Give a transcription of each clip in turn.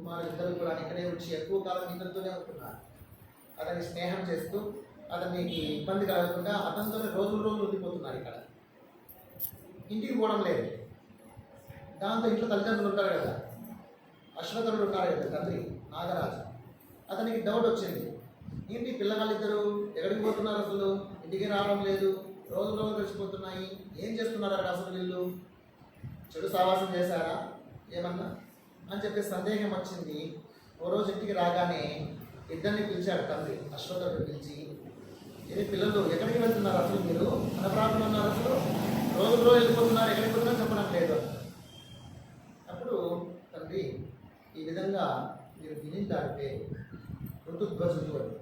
కుమారుడు ఇద్దరు కూడా ఇక్కడే వచ్చి ఎక్కువ కాలం ఇద్దరితోనే ఉంటున్నారు. అతన్ని స్నేహం చేస్తూ అతనికి ఇబ్బంది కలగకుండా అతనితోనే రోజులు రోజులు ఉండిపోతున్నారు ఇక్కడ. ఇంటికి పోవడం లేదు. దాంతో ఇంట్లో తల్లిదండ్రులు ఉంటారు కదా. అశ్వతరుడు ఉన్నారు కదా తండ్రి నాగరాజు. అతనికి డౌట్ వచ్చింది. ఏంటి పిల్లగాళ్ళిద్దరు? ఎక్కడికి పోతున్నారు అసలు? ఇంటికి రావడం లేదు. రోజు రోజు గడిచిపోతున్నాయి. ఏం చేస్తున్నారు అక్కడ అసలు వీళ్ళు? చెడు సావాసం చేశారా? ఏమన్నా? అని చెప్పి సందేహం వచ్చింది. ఓ రోజు ఇంటికి రాగానే ఇద్దరిని పిలిచాడు తండ్రి అశ్వతరుడు పిలిచి ఇది పిల్లలు ఎక్కడికి వెళ్తున్నారు అసలు మీరు? మన ప్రాంతంలో ఉన్నారు అసలు? రోజు రోజు వెళ్ళిపోతున్నారు ఎక్కడికి పోతున్నారు చెప్పడం లేదు. అప్పుడు తండ్రి ఈ విధంగా మీరు వినిందాడితే ఋతుధ్వజుడు అని.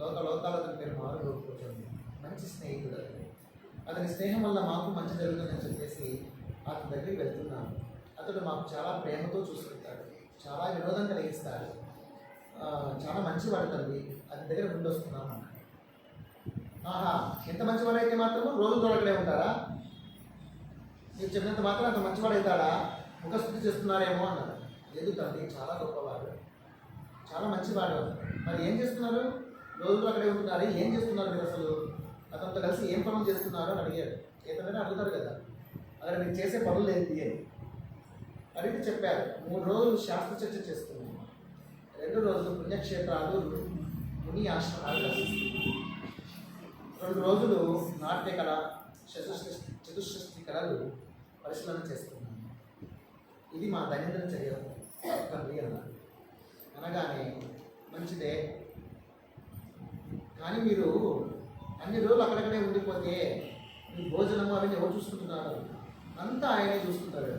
లోక లోకాలతో అతని పేరు మారు మంచి స్నేహితుడు అతని స్నేహం వల్ల మాకు మంచి జరుగుతుందని చెప్పేసి అతని దగ్గరికి వెళ్తున్నాను. అతడు మాకు చాలా ప్రేమతో చూసుకుంటాడు. చాలా వినోదం కలిగిస్తాడు. చాలా మంచివాడు తండ్రి అతని దగ్గర నుండి వస్తున్నాం ఆహా ఎంత మంచివాడైతే మాత్రం రోజు దొరకలే ఉంటారా మీరు చెప్పినంత మాత్రం అంత మంచివాడు అవుతాడా ముఖస్థుతి చేస్తున్నారేమో అన్నారు లేదు తండ్రి చాలా గొప్పవాడు. చాలా మంచివాడు. మరి ఏం చేస్తున్నారు? రోజులు అక్కడే ఉంటున్నారు? ఏం చేస్తున్నారు మీరు అసలు? అతనితో కలిసి ఏం పనులు చేస్తున్నారు అని అడిగారు ఏదైనా అడుగుతారు కదా. అక్కడ మీరు చేసే పనులు ఏంటి అని. అడిగి చెప్పారు. మూడు రోజులు శాస్త్ర చర్చ చేస్తున్నాం. రెండు రోజులు పుణ్యక్షేత్రాలు ముని ఆశ్రమాలు రెండు రోజులు నాట్య కళ చతుష్షష్టి కళలు పరిశీలన చేస్తున్నాను ఇది మా దైనందిన చర్య. తండ్రి అన్నారు అనగానే మంచిదే. కానీ మీరు అన్ని రోజులు అక్కడక్కడే ఉండిపోతే మీ భోజనము అవన్నీ ఎవరు చూసుకుంటున్నారు? అంతా ఆయనే చూసుకుంటారు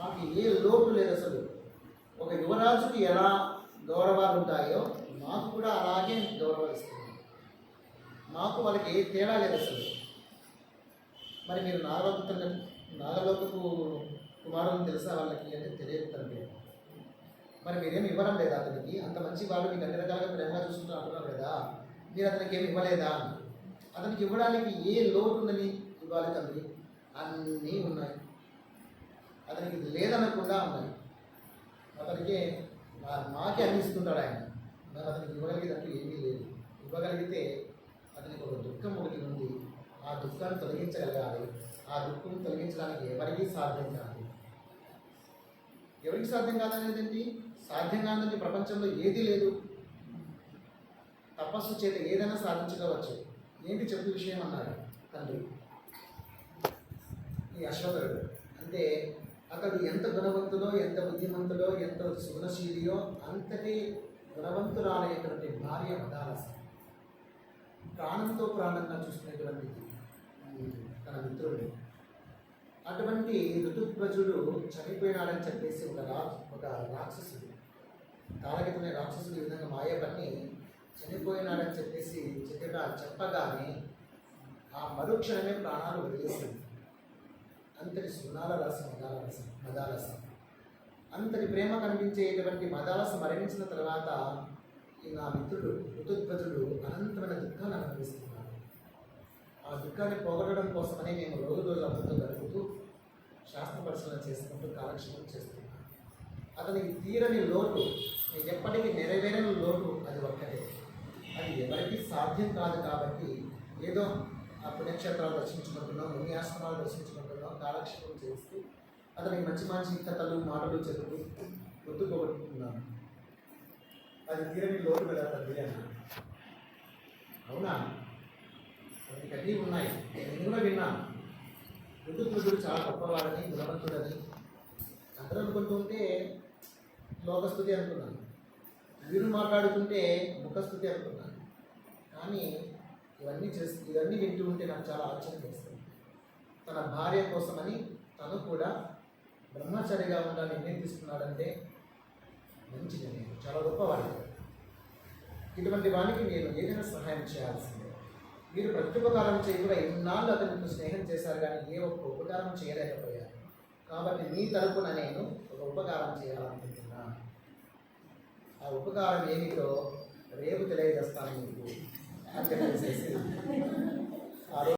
మాకు ఏ లోటు లేదు అసలు. ఒక యువరాజుకి ఎలా గౌరవాలు ఉంటాయో మాకు కూడా అలాగే గౌరవాలు ఇస్తుంది మాకు వాళ్ళకి ఏ తేడా లేదు అసలు. మరి మీరు నాగలోక నాగలోకపు కుమారుని తెలుసా వాళ్ళకి అంటే తెలియదు తండ్రి మరి మీరేమి ఇవ్వడం లేదా అతనికి? అంత మంచి వాళ్ళు మీకు అన్ని రకాలుగా ప్రేమగా చూసుకుంటారు అంటున్నారు కదా. మీరు అతనికి ఏమి ఇవ్వలేదా? అతనికి ఇవ్వడానికి ఏ లోటు ఉందని ఇవ్వాలి తండ్రి అన్నీ ఉన్నాయి. అతనికి ఇది లేదనకుండా ఉన్నది. అతనికి మాకే అందిస్తుంటాడు ఆయన. మరి అతనికి ఇవ్వగలిగేటట్టు ఏమీ లేదు. ఇవ్వగలిగితే అతనికి ఒక దుఃఖం ఒకటి ఉంది. ఆ దుఃఖాన్ని తొలగించగలగాలి. ఆ దుఃఖం తొలగించడానికి ఎవరికీ సాధ్యం కాదు. ఎవరికి సాధ్యం కాదనేది ఏంటి సాధ్యం కాదని ప్రపంచంలో ఏది లేదు. తపస్సు చేత ఏదైనా సాధించుకోవచ్చు ఏంటి చెప్పు విషయం అన్నాడు తండ్రి. ఈ అశ్వతరుడు అతడు ఎంత గుణవంతుడో ఎంత బుద్ధిమంతుడో ఎంత సుగుణశీలియో అంతటి గుణవంతురాలైనటువంటి భార్య మదాలస ప్రాణంతో ప్రాణంగా చూసుకునేటువంటి తన మిత్రుడు. అటువంటి ఋతుప్రజుడు చనిపోయినాడని చెప్పేసి ఒక రా ఒక రాక్షసుడు తారకితనే రాక్షసుడు ఈ విధంగా మాయపని చనిపోయినాడని చెప్పేసి చెప్పగా చెప్పగానే ఆ మరుక్షణమే ప్రాణాలు వదిలేసింది. అంతటి సున్నాల రాసి మదాల రసం అంతటి ప్రేమ కనిపించేటువంటి మదాలస మరణించిన తర్వాత ఈ నా మిత్రుడు ఋతుధ్వజుడు అనంతమైన దుఃఖాన్ని అనుభవిస్తున్నాడు. ఆ దుఃఖాన్ని పోగొట్టడం కోసమని మేము రోజు రోజు అతనితో గడుపుతూ శాస్త్ర పరిశీలన చేసుకుంటూ కాలక్షేపం చేస్తున్నాను అతనికి తీరని లోటు ఎప్పటికీ నెరవేరని లోటు అది ఒక్కటే. అది ఎవరికి సాధ్యం కాదు కాబట్టి ఏదో ఆ పుణ్యక్షేత్రాలు దర్శించుకుంటున్నాం ముని ఆశ్రమాలు దర్శించుకుంటున్నాం కాలక్షేపం చేస్తూ అతనికి మంచి మంచి కథలు మాటలు చెబుతూ గుర్తు అది తీరని లోటు కదా తండ్రి అవునా? కొన్ని కన్నీ ఉన్నాయి. నేను కూడా విన్నాను ఋతుపురుడు చాలా గొప్పవాడని గుణవంతుడని అందరూ అనుకుంటుంటే లోకస్థుతి అనుకున్నాను. వీరు మాట్లాడుతుంటే ముఖస్థుతి అనుకున్నాను. కానీ ఇవన్నీ చేస్తూ ఇవన్నీ వింటూ ఉంటే నాకు చాలా ఆశ్చర్యం చేస్తుంది తన భార్య కోసమని తను కూడా బ్రహ్మచారిగా ఉండాలని నిర్ణయం తీసుకున్నాడంటే మంచి నిర్ణయం చాలా గొప్పవాడు. ఇటువంటి వానికి నేను ఏదైనా సహాయం చేయాల్సిందే. మీరు ప్రత్యుపకారం చేయకుండా ఇన్నాళ్ళు అతను స్నేహం చేశారు కానీ ఏ ఒక్క ఉపకారం చేయలేకపోయారు. కాబట్టి మీ తరపున నేను ఒక ఉపకారం చేయాలనుకుంటున్నాను. ఆ ఉపకారం ఏమిటో రేపు తెలియజేస్తాను మీకు. అని ఆ రోజు